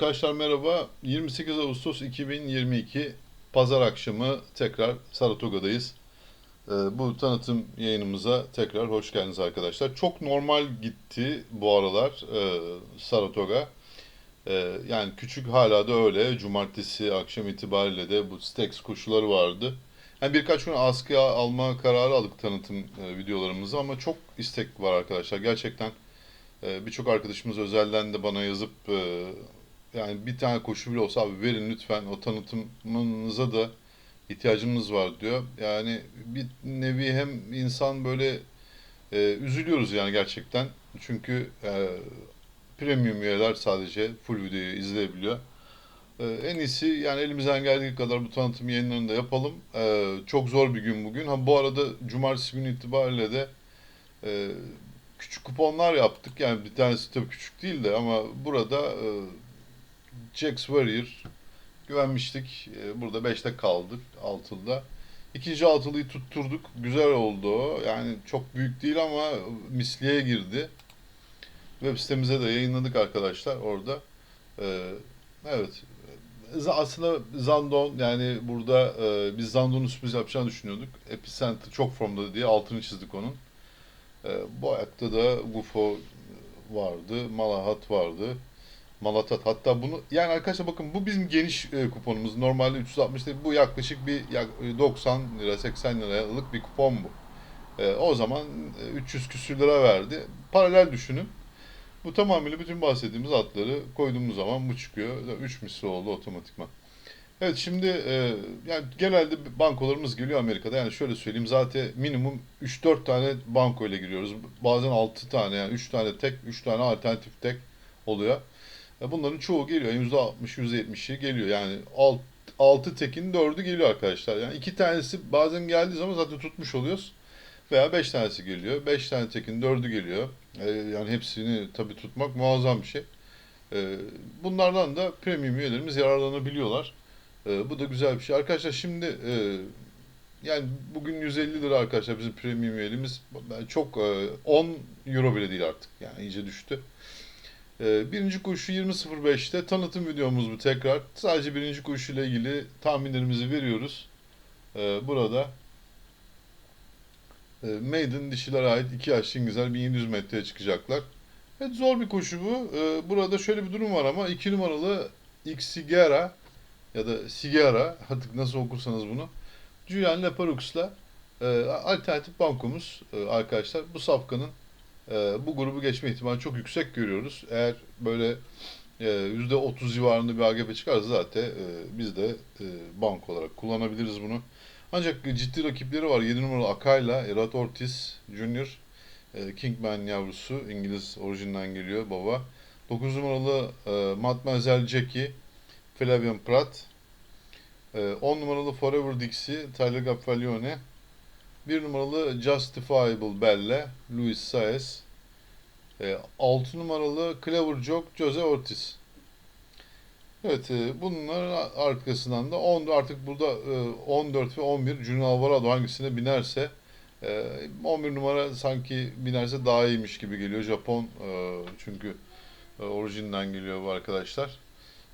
Arkadaşlar merhaba. 28 Ağustos 2022 Pazar akşamı tekrar Saratoga'dayız. Ee, bu tanıtım yayınımıza tekrar hoş geldiniz arkadaşlar. Çok normal gitti bu aralar e, Saratoga. E, yani küçük hala da öyle. Cumartesi akşam itibariyle de bu Stax koşuları vardı. Yani birkaç gün askıya alma kararı aldık tanıtım e, videolarımızı ama çok istek var arkadaşlar. Gerçekten birçok arkadaşımız özelden de bana yazıp yani bir tane koşu bile olsa abi verin lütfen o tanıtımınıza da ihtiyacımız var diyor. Yani bir nevi hem insan böyle e, üzülüyoruz yani gerçekten. Çünkü e, premium üyeler sadece full videoyu izleyebiliyor. E, en iyisi yani elimizden geldiği kadar bu tanıtım yayınlarını da yapalım. E, çok zor bir gün bugün. Ha bu arada cumartesi günü itibariyle de e, küçük kuponlar yaptık. Yani bir tanesi tabii küçük değil de ama burada e, Jax Warrior güvenmiştik. E, burada 5'te kaldık altıda. İkinci altılıyı tutturduk. Güzel oldu. Yani çok büyük değil ama misliye girdi. Web sitemize de yayınladık arkadaşlar orada. E, evet. Aslında Zandon yani burada e, biz Zandon'un sürpriz yapacağını düşünüyorduk. Epicenter çok formda diye altını çizdik onun. E, bu ayakta da Gufo vardı, Malahat vardı. Malatat hatta bunu yani arkadaşlar bakın bu bizim geniş e, kuponumuz. Normalde 360 değil bu yaklaşık bir yak- 90 lira 80 liralık bir kupon bu. E, o zaman e, 300 küsür lira verdi. Paralel düşünün. Bu tamamıyla bütün bahsettiğimiz atları koyduğumuz zaman bu çıkıyor. 3 misli oldu otomatikman. Evet şimdi e, yani genelde bankolarımız geliyor Amerika'da. Yani şöyle söyleyeyim zaten minimum 3-4 tane banko ile giriyoruz. Bazen 6 tane yani 3 tane tek, 3 tane alternatif tek oluyor. E, Bunların çoğu geliyor. %60, %70'i geliyor. Yani 6 tekin 4'ü geliyor arkadaşlar. Yani 2 tanesi bazen geldiği zaman zaten tutmuş oluyoruz. Veya 5 tanesi geliyor. 5 tane tekin 4'ü geliyor. E, Yani hepsini tabii tutmak muazzam bir şey. E, Bunlardan da premium üyelerimiz yararlanabiliyorlar. E, Bu da güzel bir şey. Arkadaşlar şimdi yani bugün 150 lira arkadaşlar bizim premium üyeliğimiz. Çok e, 10 euro bile değil artık. Yani iyice düştü. Ee, Birinci koşu 20.05'te tanıtım videomuz bu tekrar. Sadece birinci koşuyla ilgili tahminlerimizi veriyoruz. Ee, Burada e, Maiden dişilere ait iki yaşlı İngilizler 1700 metreye çıkacaklar. Evet zor bir koşu bu. Ee, Burada şöyle bir durum var ama 2 numaralı Xigera ya da Sigara artık nasıl okursanız bunu. Julian Leparux'la e, alternatif bankomuz e, arkadaşlar. Bu safkanın e, bu grubu geçme ihtimali çok yüksek görüyoruz. Eğer böyle e, %30 civarında bir AGP çıkarsa zaten e, biz de e, bank olarak kullanabiliriz bunu. Ancak ciddi rakipleri var. 7 numaralı Akay'la Erat Ortiz Jr. e, Kingman yavrusu İngiliz orijinden geliyor baba. 9 numaralı e, Mademoiselle Jackie Flavian Pratt. E, 10 numaralı Forever Dixie Tyler Gaffalione. 1 numaralı Justifiable Belle, Luis Saez. 6 numaralı Clever Joke, Jose Ortiz. Evet, e, bunların arkasından da 10 artık burada e, 14 ve 11 Juno Alvarado hangisine binerse e, 11 numara sanki binerse daha iyiymiş gibi geliyor. Japon e, çünkü e, orijinden geliyor bu arkadaşlar.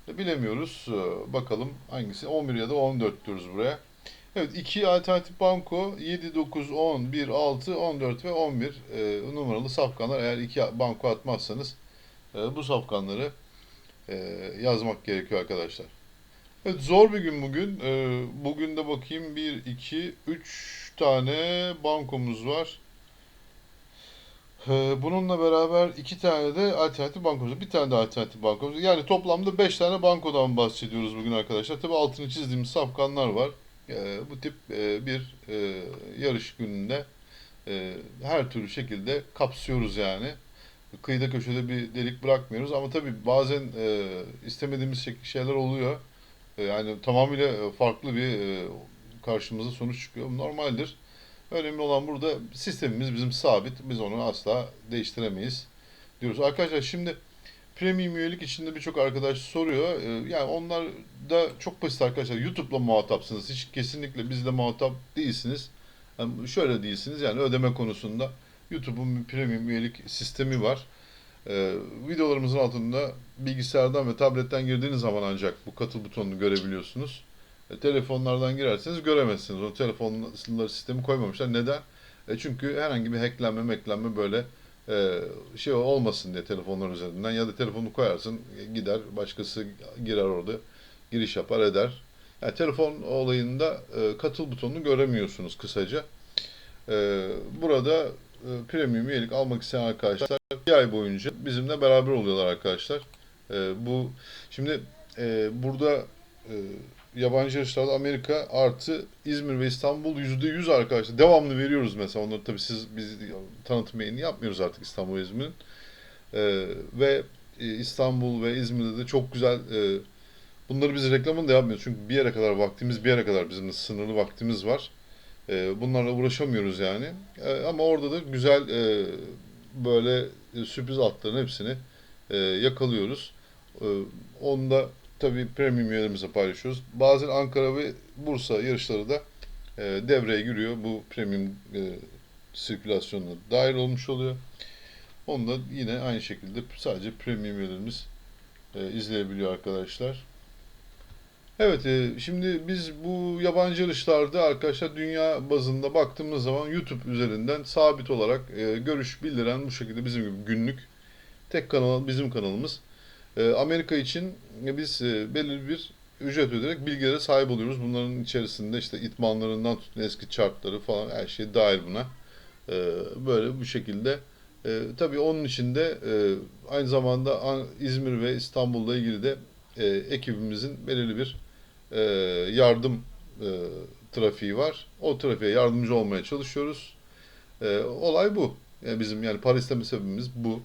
E, Bilemiyoruz. E, Bakalım hangisi 11 ya da 14 diyoruz buraya. Evet iki alternatif banko 7, 9, 10, 1, 6, 14 ve 11 e, numaralı safkanlar. Eğer iki banko atmazsanız e, bu safkanları e, yazmak gerekiyor arkadaşlar. Evet zor bir gün bugün. E, bugün de bakayım 1, 2, 3 tane bankomuz var. E, bununla beraber iki tane de alternatif bankomuz. Bir tane de alternatif bankomuz. Yani toplamda 5 tane bankodan bahsediyoruz bugün arkadaşlar. Tabi altını çizdiğimiz safkanlar var. E, bu tip e, bir e, yarış gününde her türlü şekilde kapsıyoruz yani. Kıyıda köşede bir delik bırakmıyoruz ama tabii bazen e, istemediğimiz şeyler oluyor. Yani tamamıyla farklı bir karşımıza sonuç çıkıyor. Normaldir. Önemli olan burada sistemimiz bizim sabit. Biz onu asla değiştiremeyiz diyoruz. Arkadaşlar şimdi Premium üyelik içinde birçok arkadaş soruyor. Ee, Yani onlar da çok basit arkadaşlar. YouTube'la muhatapsınız. Hiç kesinlikle bizle muhatap değilsiniz. Yani şöyle değilsiniz yani ödeme konusunda YouTube'un bir premium üyelik sistemi var. Ee, videolarımızın altında bilgisayardan ve tabletten girdiğiniz zaman ancak bu katıl butonunu görebiliyorsunuz. E, telefonlardan girerseniz göremezsiniz. O telefonlar sistemi koymamışlar. Neden? E, çünkü herhangi bir hacklenme, meklenme böyle şey olmasın diye telefonlar üzerinden ya da telefonu koyarsın e, gider başkası girer orada giriş yapar eder. Yani telefon olayında e, katıl butonunu göremiyorsunuz kısaca. E, burada e, premium üyelik almak isteyen arkadaşlar bir ay boyunca bizimle beraber oluyorlar arkadaşlar. E, bu şimdi e, burada e, yabancı yarışlarda Amerika artı İzmir ve İstanbul %100 arkadaşlar. Devamlı veriyoruz mesela. Onları tabii siz biz tanıtım yayını yapmıyoruz artık İstanbul İzmir'in. E, ve e, İstanbul ve İzmir'de de çok güzel e, bunları biz reklamını da yapmıyoruz. Çünkü bir yere kadar vaktimiz, bir yere kadar bizim sınırlı vaktimiz var. E, bunlarla uğraşamıyoruz yani. E, ama orada da güzel e, böyle sürpriz atların hepsini e, yakalıyoruz. E, onu da tabii premium üyelerimize paylaşıyoruz. Bazen Ankara ve Bursa yarışları da e, devreye giriyor. Bu premium e, sirkülasyonuna dahil olmuş oluyor. Onu da yine aynı şekilde sadece premium üyelerimiz e, izleyebiliyor arkadaşlar. Evet, e, şimdi biz bu yabancı yarışlarda arkadaşlar dünya bazında baktığımız zaman YouTube üzerinden sabit olarak e, görüş bildiren bu şekilde bizim gibi günlük tek kanal bizim kanalımız. E, Amerika için e, biz e, belirli bir ücret ödeyerek bilgilere sahip oluyoruz. Bunların içerisinde işte itmanlarından tutun eski chartları falan her şey dahil buna. E, böyle bu şekilde. E, tabii onun içinde e, aynı zamanda An- İzmir ve İstanbul'la ilgili de ekibimizin belirli bir yardım trafiği var. O trafiğe yardımcı olmaya çalışıyoruz. Olay bu. Yani bizim yani para isteme sebebimiz bu.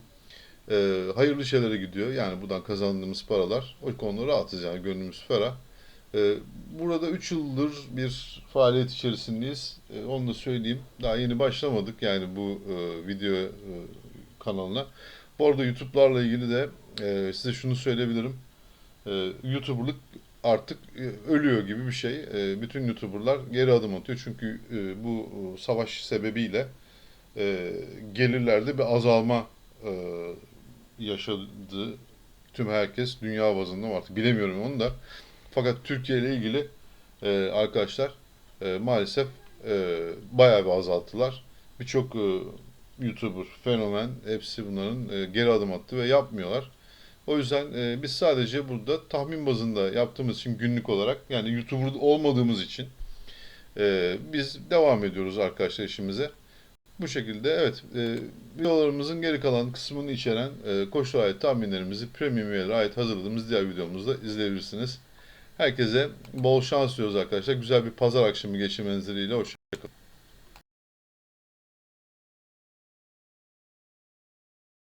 E, hayırlı şeylere gidiyor. Yani buradan kazandığımız paralar. O konuda rahatız yani gönlümüz ferah. E, burada 3 yıldır bir faaliyet içerisindeyiz. E, onu da söyleyeyim. Daha yeni başlamadık yani bu e, video e, kanalına. Bu arada YouTube'larla ilgili de e, size şunu söyleyebilirim. E, YouTuber'lık artık e, ölüyor gibi bir şey. E, Bütün YouTuber'lar geri adım atıyor. Çünkü e, bu e, savaş sebebiyle e, gelirlerde bir azalma e, yaşadı tüm herkes dünya bazında mı artık bilemiyorum onu da. Fakat Türkiye ile ilgili e, arkadaşlar e, maalesef e, bayağı bir azalttılar. Birçok e, YouTuber, fenomen hepsi bunların e, geri adım attı ve yapmıyorlar. O yüzden e, biz sadece burada tahmin bazında yaptığımız için günlük olarak yani YouTuber olmadığımız için e, biz devam ediyoruz arkadaşlar işimize. Bu şekilde evet e, videolarımızın geri kalan kısmını içeren e, koşulara ait tahminlerimizi premium üyelere ait hazırladığımız diğer videomuzda izleyebilirsiniz. Herkese bol şans diliyoruz arkadaşlar. Güzel bir pazar akşamı geçirmeniz dileğiyle. Hoşçakalın.